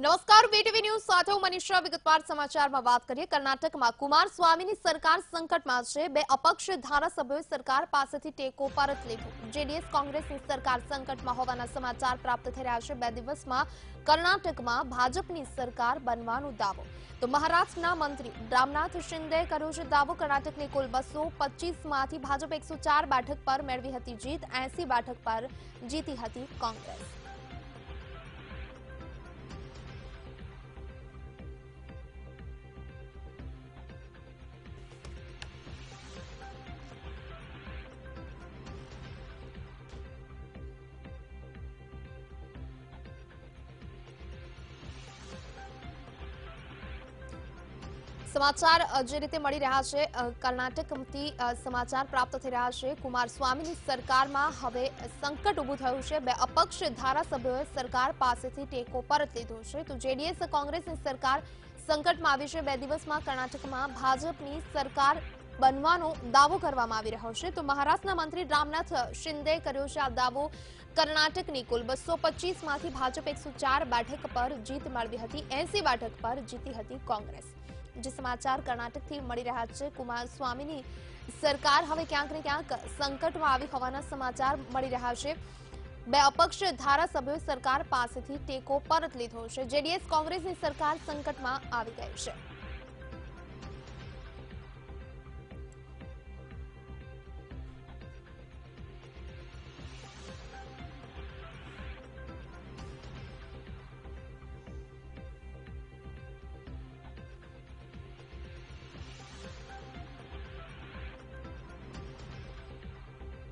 નમસ્કાર VTV news સાથે હું મનીષા વિગતવાર સમાચારમાં વાત કરીએ. કર્ણાટકમાં કુમાર સ્વામીની સરકાર સંકટમાં છે. બે અપક્ષ ધારાસભ્યોએ સરકાર પાસેથી ટેકો પરત લીધો. જેડીએસ કોંગ્રેસની સરકાર સંકટમાં હોવાના સમાચાર પ્રાપ્ત થઈ છે. બે દિવસમાં કર્ણાટકમાં ભાજપની સરકાર બનવાનો દાવો. તો મહારાષ્ટ્રના મંત્રી રામનાથ શિંદેએ કર્યો છે દાવો. કર્ણાટકની કુલ બસો માંથી ભાજપ એકસો બેઠક પર મેળવી હતી જીત. એસી બેઠક પર જીતી હતી કોંગ્રેસ. સમાચાર જે રીતે મળી રહ્યા છે કર્ણાટકથી સમાચાર પ્રાપ્ત થઈ રહ્યા છે. કુમારસ્વામીની સરકારમાં હવે સંકટ ઊભું થયું છે. બે અપક્ષ ધારાસભ્યોએ સરકાર પાસેથી ટેકો પરત લીધો છે. તો જેડીએસ કોંગ્રેસની સરકાર સંકટમાં આવી છે. બે દિવસમાં કર્ણાટકમાં ભાજપની સરકાર બનવાનો દાવો કરવામાં આવી રહ્યો છે. તો મહારાષ્ટ્રના મંત્રી રામનાથ શિંદે કર્યો છે આ દાવો. કર્ણાટકની કુલ બસો માંથી ભાજપ એકસો બેઠક પર જીત મેળવી હતી. એસી બેઠક પર જીતી હતી કોંગ્રેસ. જે સમાચાર કર્ણાટકથી મળી રહ્યા છે કુમારસ્વામીની સરકાર હવે ક્યાંક ને ક્યાંક સંકટમાં આવી હોવાના સમાચાર મળી રહ્યા છે. બે અપક્ષ ધારાસભ્યોએ સરકાર પાસેથી ટેકો પરત લીધો છે. જેડીએસ કોંગ્રેસની સરકાર સંકટમાં આવી ગઈ છે.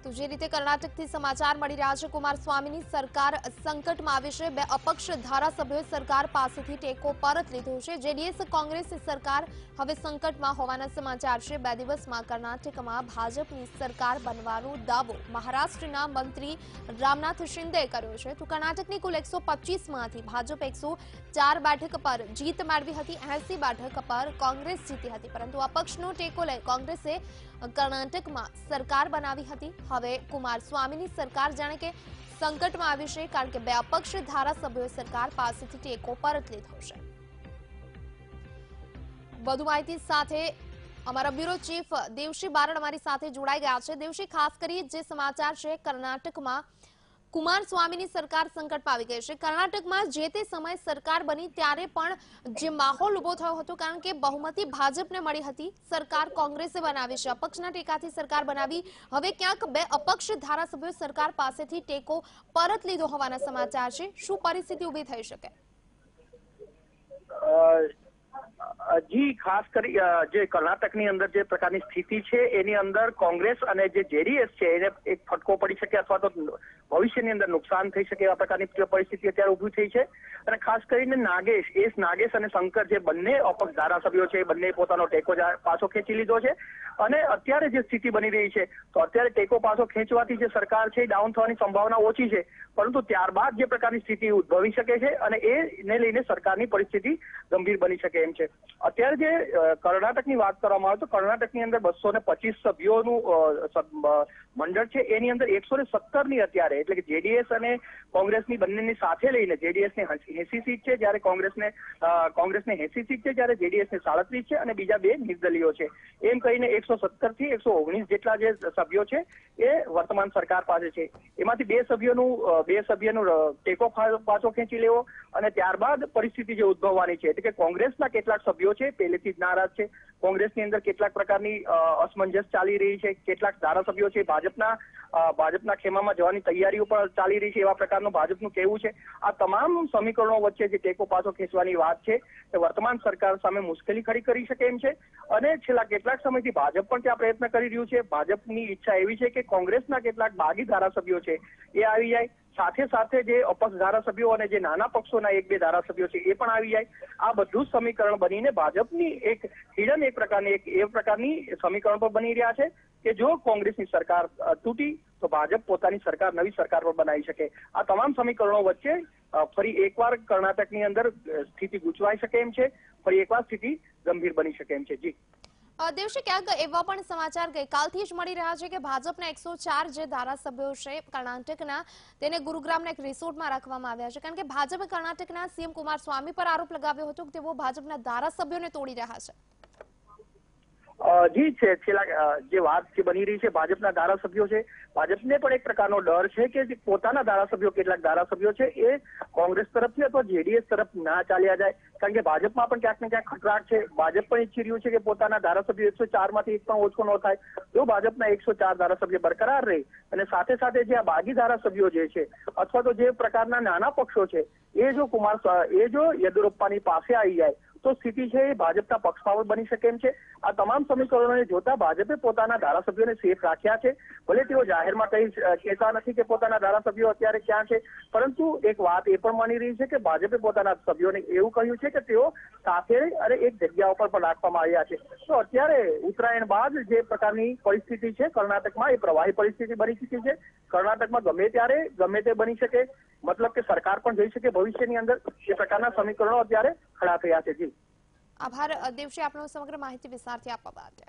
તો જે રીતે કર્ણાટકથી સમાચાર મળી રહ્યા છે કુમારસ્વામીની સરકાર સંકટમાં આવી છે. બે અપક્ષ ધારાસભ્યોએ સરકાર પાસેથી ટેકો પરત લીધો છે. જેડીએસ કોંગ્રેસની સરકાર હવે સંકટમાં હોવાના સમાચાર છે. બે દિવસમાં કર્ણાટકમાં ભાજપની સરકાર બનવાનો દાવો મહારાષ્ટ્રના મંત્રી રામનાથ શિંદે કર્યો છે. તો કર્ણાટકની કુલ એકસો માંથી ભાજપ એકસો ચાર બેઠક પર જીત મેળવી હતી, એસી બેઠક પર કોંગ્રેસ જીતી હતી. પરંતુ અપક્ષનો ટેકો લઈ કોંગ્રેસે કર્ણાટકમાં સરકાર બનાવી હતી. હવે કુમારસ્વામીની સરકાર જાણે કે સંકટમાં આવી છે, કારણ કે બે અપક્ષ ધારાસભ્યોએ સરકાર પાસેથી ટેકો પરત લીધો છે. વધુ માહિતી સાથે અમારા બ્યુરો ચીફ દેવશી બારણ અમારી સાથે જોડાઈ ગયા છે. દેવશી ખાસ કરી જે સમાચાર છે, કર્ણાટકમાં કુમાર સ્વામીની સરકાર સંકટ પાવી ગઈ છે. કર્ણાટકમાં જે તે સમયે સરકાર બની ત્યારે પણ જે માહોલ ઊભો થયો હતો, કારણ કે બહુમતી ભાજપને મળી હતી, સરકાર કોંગ્રેસે બનાવી છે. અપક્ષના ટેકાથી સરકાર બનાવી. હવે ક્યાંક બે અપક્ષ ધારાસભ્યો સરકાર પાસેથી ટેકો પરત લીધો હોવાના સમાચાર છે. શું પરિસ્થિતિ ઊભી થઈ શકે? જી, ખાસ કરી જે કર્ણાટકની અંદર જે પ્રકારની સ્થિતિ છે, એની અંદર કોંગ્રેસ અને જે જેડીએસ છે, એને એક ફટકો પડી શકે અથવા તો ભવિષ્યની અંદર નુકસાન થઈ શકે એવા પ્રકારની પરિસ્થિતિ અત્યારે ઊભી થઈ છે. અને ખાસ કરીને નાગેશ, એસ નાગેશ અને શંકર જે બંને અપક્ષ ધારાસભ્યો છે, એ બંને પોતાનો ટેકો પાછો ખેંચી લીધો છે. અને અત્યારે જે સ્થિતિ બની રહી છે, તો અત્યારે ટેકો પાછો ખેંચવાથી જે સરકાર છે, એ ડાઉન થવાની સંભાવના ઓછી છે. પરંતુ ત્યારબાદ જે પ્રકારની સ્થિતિ ઉદ્ભવી શકે છે, અને એને લઈને સરકારની પરિસ્થિતિ ગંભીર બની શકે એમ છે. અત્યારે જે કર્ણાટકની વાત કરવામાં આવે તો કર્ણાટકની અંદર બસો ને પચીસ સભ્યોનું મંડળ છે. એની અંદર એકસો ને સત્તરની અત્યારે, એટલે કે જેડીએસ અને કોંગ્રેસની બંનેની સાથે લઈને જેડીએસને એસી સીટ છે, જ્યારે કોંગ્રેસને કોંગ્રેસને એસી સીટ છે, જ્યારે જેડીએસને સાડત્રીસ છે અને બીજા બે નિર્દલીયો છે. એમ કહીને એકસો સત્તરથી એકસો ઓગણીસ જેટલા જે સભ્યો છે, એ વર્તમાન સરકાર પાસે છે. એમાંથી બે સભ્યોનું બે સભ્યનું ટેકો પાછો ખેંચી લેવો અને ત્યારબાદ પરિસ્થિતિ જે ઉદ્ભવવાની છે, એટલે કે કોંગ્રેસના કેટલાક સભ્યો છે, પહેલેથી જ નારાજ છે. કોંગ્રેસની અંદર કેટલાક પ્રકારની અસમંજસ ચાલી રહી છે, કેટલાક ધારાસભ્યો છે ભાજપના ભાજપના ખેમામાં જવાની તૈયારીઓ પણ ચાલી રહી છે એવા પ્રકારનું ભાજપનું કહેવું છે. આ તમામ સમીકરણો વચ્ચે જે ટેકો પાછો ખેંચવાની વાત છે તે વર્તમાન સરકાર સામે મુશ્કેલી ખડી કરી શકે એમ છે. અને છેલ્લા કેટલાક સમયથી ભાજપ પણ ત્યાં પ્રયત્ન કરી રહ્યું છે. ભાજપની ઈચ્છા એવી છે કે કોંગ્રેસના કેટલાક બાગી ધારાસભ્યો છે એ આવી જાય. સાથે સાથે જે અપક્ષ ધારાસભ્યો અને જે નાના પક્ષોના એક બે ધારાસભ્યો છે એ પણ આવી જાય. આ બધું સમીકરણ બનીને ભાજપની એક હિડન એક પ્રકારની એક એ પ્રકારની સમીકરણ પર બની રહ્યા છે કે જો કોંગ્રેસની સરકાર તૂટી તો ભાજપ પોતાની સરકાર, નવી સરકાર પર બનાવી શકે. આ તમામ સમીકરણો વચ્ચે ફરી એકવાર કર્ણાટકની અંદર સ્થિતિ ગૂંચવાઈ શકે એમ છે. ફરી એકવાર સ્થિતિ ગંભીર બની શકે એમ છે. જી. દિવસે ક્યાંક એવા પણ સમાચાર ગઈકાલથી જ મળી રહ્યા છે કે ભાજપના એકસો ચાર જે ધારાસભ્યો છે, કર્ણાટકના, તેને ગુરુગ્રામના એક રિસોર્ટમાં રાખવામાં આવ્યા છે. કારણ કે ભાજપે કર્ણાટકના સીએમ કુમારસ્વામી પર આરોપ લગાવ્યો હતો કે તેઓ ભાજપના ધારાસભ્યોને તોડી રહ્યા છે. જી, છે, છેલ્લા જે વાત જે બની રહી છે, ભાજપના ધારાસભ્યો છે, ભાજપને પણ એક પ્રકારનો ડર છે કે જે પોતાના ધારાસભ્યો, કેટલાક ધારાસભ્યો છે, એ કોંગ્રેસ તરફથી અથવા જેડીએસ તરફ ના ચાલ્યા જાય. કારણ કે ભાજપમાં પણ ક્યાંક ને ક્યાંક ખટરાટ છે. ભાજપ પણ ઈચ્છી રહ્યું છે કે પોતાના ધારાસભ્યો એકસો માંથી એક પણ ઓછો ન થાય. જો ભાજપના એકસો ચાર ધારાસભ્ય બરકરાર રહે અને સાથે સાથે જે આ બાગી ધારાસભ્યો જે છે અથવા તો જે પ્રકારના નાના પક્ષો છે, એ જો કુમાર એ જો યેદુરપ્પાની પાસે આવી જાય તો સ્થિતિ છે એ ભાજપના પક્ષમાં બની શકે એમ છે. આ તમામ સમીકરણોને જોતા ભાજપે પોતાના ધારાસભ્યોને સેફ રાખ્યા છે. ભલે તેઓ જાહેરમાં કઈ કહેતા નથી કે પોતાના ધારાસભ્યો અત્યારે ક્યાં છે. પરંતુ એક વાત એ પણ માની રહી છે કે ભાજપે પોતાના સભ્યોને એવું કહ્યું છે કે તેઓ સાથે અને એક જગ્યા ઉપર પણ રાખવામાં આવ્યા છે. તો અત્યારે ઉત્તરાયણ બાદ જે પ્રકારની પરિસ્થિતિ છે, કર્ણાટકમાં એ પ્રવાહી પરિસ્થિતિ બની ચૂકી છે. કર્ણાટકમાં ગમે ત્યારે ગમે તે બની શકે. મતલબ કે સરકાર પણ જઈ શકે ભવિષ્યની અંદર. એ પ્રકારના સમીકરણો અત્યારે ખડા થયા છે જી આભાર દેવશ્રી આપનો સમગ્ર માહિતી વિસ્તારથી આપવા માટે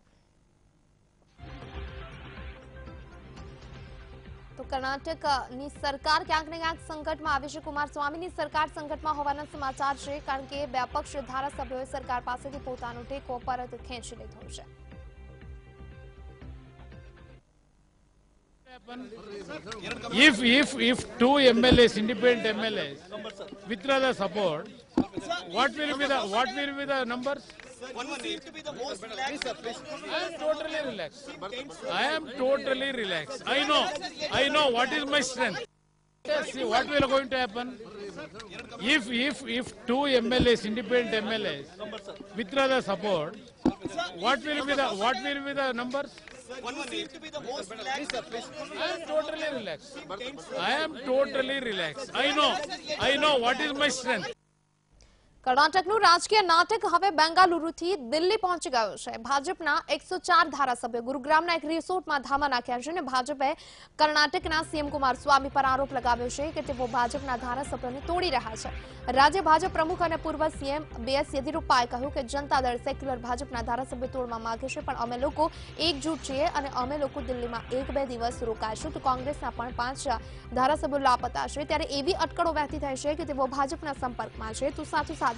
તો કર્ણાટકની સરકાર ક્યાંક ને ક્યાંક સંકટમાં આવી છે કુમારસ્વામીની સરકાર સંકટમાં હોવાના સમાચાર છે કારણ કે બે અપક્ષ ધારાસભ્યોએ સરકાર પાસેથી પોતાનો ટેકો પરત ખેંચી લીધો છે। If, if, if two MLAs, independent MLAs, withdraw the support, what will be the, what will be the numbers? I am totally relaxed. I am totally relaxed. I know, I know what is my strength. See what will going to happen? If, if, if two MLAs, independent MLAs, withdraw the support, what will be the, what will be the numbers? I am totally relaxed. I am totally relaxed. I know, I know what is my strength. કર્ણાટકનું રાજકીય નાટક હવે બેંગાલુરુથી દિલ્હી પહોંચી ગયું છે. ભાજપના એકસો ચાર ધારાસભ્યો ગુરુગ્રામના એક રિસોર્ટમાં ધામા નાખ્યા છે અને ભાજપે કર્ણાટકના સીએમ કુમારસ્વામી પર આરોપ લગાવ્યો છે કે તેઓ ભાજપના ધારાસભ્યોને તોડી રહ્યા છે. રાજ્ય ભાજપ પ્રમુખ અને પૂર્વ સીએમ બીએસ યેદિયુરપ્પાએ કહ્યું કે જનતા દળ સેક્યુલર ભાજપના ધારાસભ્યો તોડવા માંગે છે, પણ અમે લોકો એકજૂટ છીએ અને અમે લોકો દિલ્હીમાં એક બે દિવસ રોકાશું તો કોંગ્રેસના પણ પાંચ ધારાસભ્યો લાપતા છે. ત્યારે એવી અટકળો વહેતી થઈ છે કે તેઓ ભાજપના સંપર્કમાં છે. તો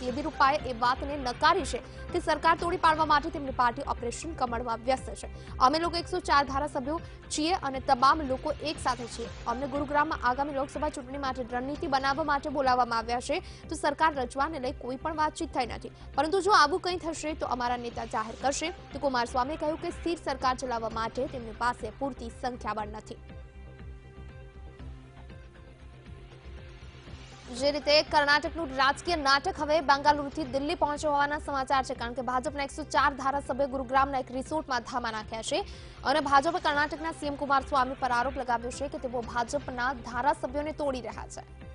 યેદિયુરપ્પાએ એ વાતને નકારી છે કે સરકાર તોડી પાડવા માટે તેમની પાર્ટી ઓપરેશન કમળમાં વ્યસ્ત છે. અમે લોકો એકસો ધારાસભ્યો છીએ અને તમામ લોકો એક સાથે છીએ. અમને ગુરુગ્રામમાં આગામી લોકસભા ચૂંટણી માટે રણનીતિ બનાવવા માટે બોલાવવામાં આવ્યા છે, તો સરકાર રચવાને લઈ કોઈ પણ વાતચીત થઈ નથી. પરંતુ જો આવું કંઈ થશે, તો અમારા નેતા જાહેર કરશે. તો કુમારસ્વામીએ કહ્યું કે સ્થિર સરકાર ચલાવવા માટે તેમની પાસે પૂરતી સંખ્યાબળ નથી. જે રીતે કર્ણાટકનું રાજકીય નાટક હવે બેંગાલુરુથી દિલ્હી પહોંચ્યો હોવાના સમાચાર છે, કારણ કે ભાજપના એકસો ચાર ધારાસભ્ય ગુરુગ્રામના એક રિસોર્ટમાં ધામા નાખ્યા છે અને ભાજપે કર્ણાટકના સીએમ કુમારસ્વામી પર આરોપ લગાવ્યો છે કે તેઓ ભાજપના ધારાસભ્યોને તોડી રહ્યા છે.